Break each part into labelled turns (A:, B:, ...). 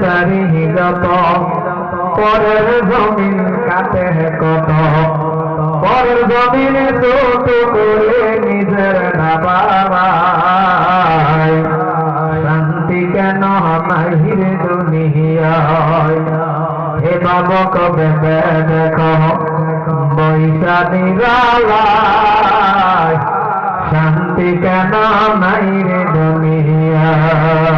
A: সারিগত পরের জমিন কাটে কত। পরের জমিনে ছোট করে নিজের নাবাই শান্তি কেন নাহির দুনিয়ায় হে বাবা কবে দেখো বৈশা নিরালায় শান্তি কেন নাই রে দুনিয়ায়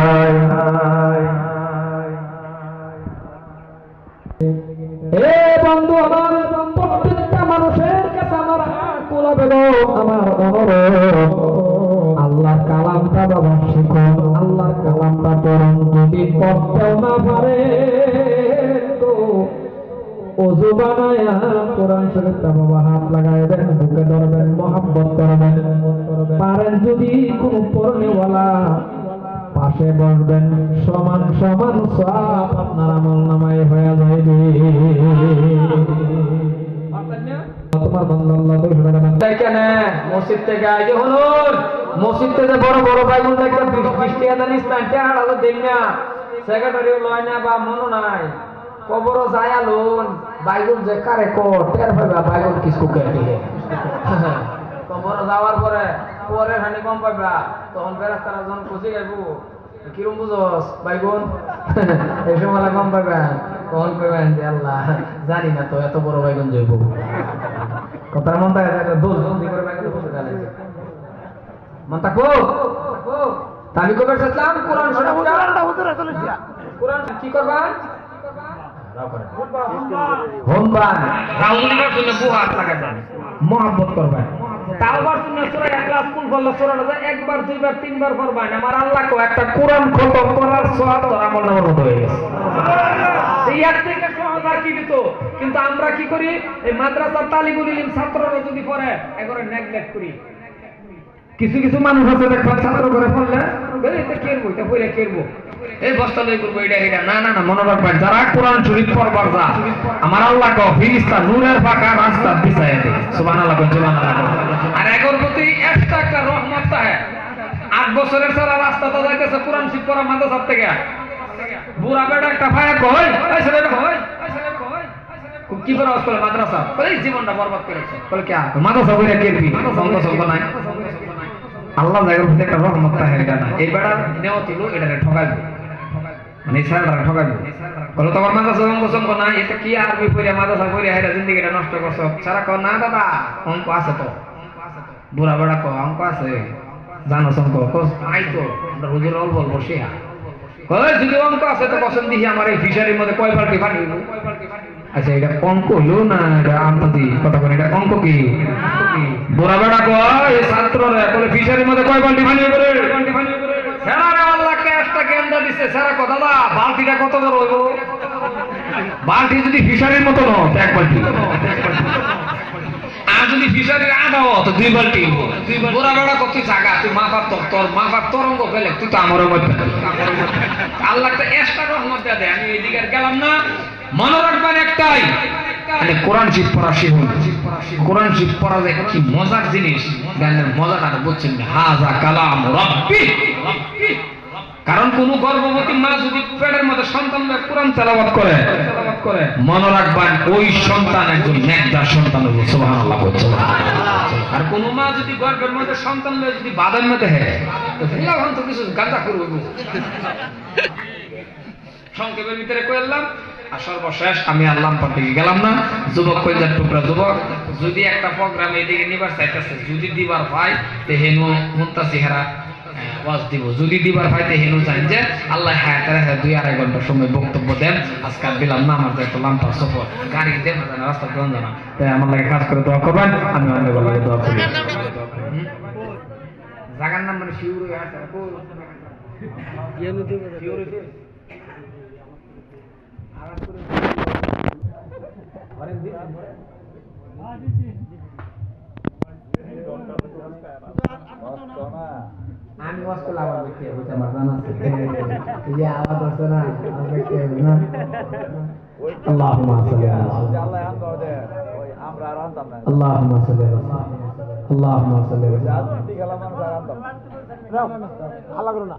B: আল্লাহ কালামটা বাবা আল্লাহ কালামটা যদি না পারে করবেন। পারেন যদি পাশে বসবেন, সমান সমান সব আপনার আমল নামায় হয়ে যাইবে।
C: মসজিদ থেকে মসজিদ থেকে বড় বড় বা মনো নাই। কবর যায় বাইগুন যে কারে বাইগুন কবর যাওয়ার পরে পরে হানি কম পাইবা। তখন বেরাস্তারা যখন খুঁজে যাইব কিরম বুঝস বাইগুন? এই সময় কম পাইবা তখন কইবেন যে আল্লাহ, জানি না তো এত বড় বাইগুন জৈব কথার মন তাহলে দোষ জলদি করে বাইরে বসে গেলে মন থাকো আমি কবে চাইলাম কোরআন কোরআন কি করবা? হোমবান রাউন্ডের জন্য বুহাত লাগাবেন মহব্বত করবেন তাওবার জন্য সূরা ইখলাস কুল বলল সূরাটা একবার দুইবার তিনবার পড়বেন আমার আল্লাহ কো একটা কোরআন খতম করার সওয়াব তোর আমল নামার হয়ে গেছে। ইয়ার থেকে সহজ আর কি দিত? কিন্তু আমরা কি করি? এই মাদ্রাসার তালিবুল ইলম ছাত্ররা যদি পড়ে এগুলো নেগলেক্ট করি। কিছু কিছু মানুষ আছে দেখবেন ছাত্র করে পড়লে কেরবো, এটা পড়ে কেরবো। এই বস্তা লই করব এটা এটা। না না না মনে রাখবেন যারা কোরআন শরীফ পড়বার যা, আমার আল্লাহ কো ফিরিস্তা নূরের ফাঁকা রাস্তা বিছায় দে। সুবহানাল্লাহ কোন সুবহানাল্লাহ। আর এগোর প্রতি একটা একটা রহমত থাকে আট বছরের সারা রাস্তা তো যাইতেছে, কোরআন শরীফ পড়া মাদ্রাসার থেকে। বুড়া বেটা একটা ভাইয়া কই এই ছেলে কই কি করে আসলে মাদ্রাসা? এই জীবনটা বরবাদ করেছে। বলে কে মাদ্রাসা বইরা কেরবি সঙ্গ সঙ্গ নাই। আল্লাহ জায়গার প্রতি একটা রহমত থাকে এটা না এই বেটা নেওয়া ছিল এটাকে ঠকাইবে। মানে সারাটা ঠকাইবে। বলো তোমার মাদ্রাসা অঙ্ক সঙ্গ না এটা কি আরবি পড়ে মাদ্রাসা পড়ে হেরা জিন্দগিটা নষ্ট করছ? সারা কর না দাদা অঙ্ক আছে তো। বুড়া বেড়া কো অঙ্ক আছে? জানো কস আই তো আমরা হুজুর শেয়া। কই যদি অঙ্ক আছে তো পছন্দ দিহি আমার এই ফিশারির মধ্যে কয় বালতি পানি হইল? আচ্ছা এটা অঙ্ক হলো না এটা আমপাতি কথা বলে এটা অঙ্ক কি? বুড়া বেড়া কয় ছাত্ররা বলে ফিশারির মধ্যে কয় বালতি পানি করে? সেরা রে আল্লাহ ক্যাশটা কেন্দ্র দিছে? সেরা কথা দা বালতিটা কত বড় হইব? বালতি যদি ফিশারির মতো ন তো এক বালতি। আর যদি ফিশারির আধা হ, তো দুই বালতি হইব। বুড়া কত জায়গা তুই মাফার তোর তোর মাফার তরঙ্গ পেলে তুই তো আমার মধ্যে। আল্লাহ একটা এক্সট্রা রহমত দেয়া আমি এদিকে গেলাম না। মনে রাখবেন একটাই মানে কোরআন শিব পড়া শিখুন। কোরআন শিব পড়া যে কি মজার জিনিস? মজাটা বুঝছেন হাজা কালাম রব্বি। কারণ কোন গর্ভবতী মা যদি পেটের মধ্যে সন্তান লয়ে কোরআন তেলাওয়াত করে, মনে রাখবেন ওই সন্তান একজন নেকদার সন্তান হইব সুবহানাল্লাহ আর কোন মা যদি গর্ভের মধ্যে সন্তান যদি বাদার মধ্যে হ্যাঁ তো তো কিছু, গাঁজা করব সংক্ষেপের ভিতরে কইলাম আর সর্বশেষ আমি আল্লাহ থেকে গেলাম না। যুবক কইলার টুকরা যুবক, যদি একটা প্রোগ্রাম এদিকে নিবার চাইতেছে, যদি দিবার ভাই তে হেনু মুন্তাসি হেরা ওয়াজ দিব। যদি দিবার ভাই তে হেনু চান যে, আল্লাহ হ্যাঁ তারা হ্যাঁ দুই আড়াই ঘণ্টা সময় বক্তব্য দেন। আজকে দিলাম না, আমার একটা লাম্পার সফর। গাড়ি দেন না রাস্তা দেন জানা তাই আমার লাগে কাজ করে দোয়া করবেন, আমি অন্য বলে দোয়া করি? জাগার নাম মানে শিউর হয়ে আছে শিউর হয়েছে আমি ওয়াজ করলে আবার দেখতে হবে আমার জানা আছে এই যে আওয়াজ হচ্ছে না আওয়াজ দেখতে হবে না আল্লাহুম্মা সাল্লি আলা আল্লাহুম্মা সাল্লি আলা আল্লাহুম্মা সাল্লি আলা
D: আল্লাহ করো না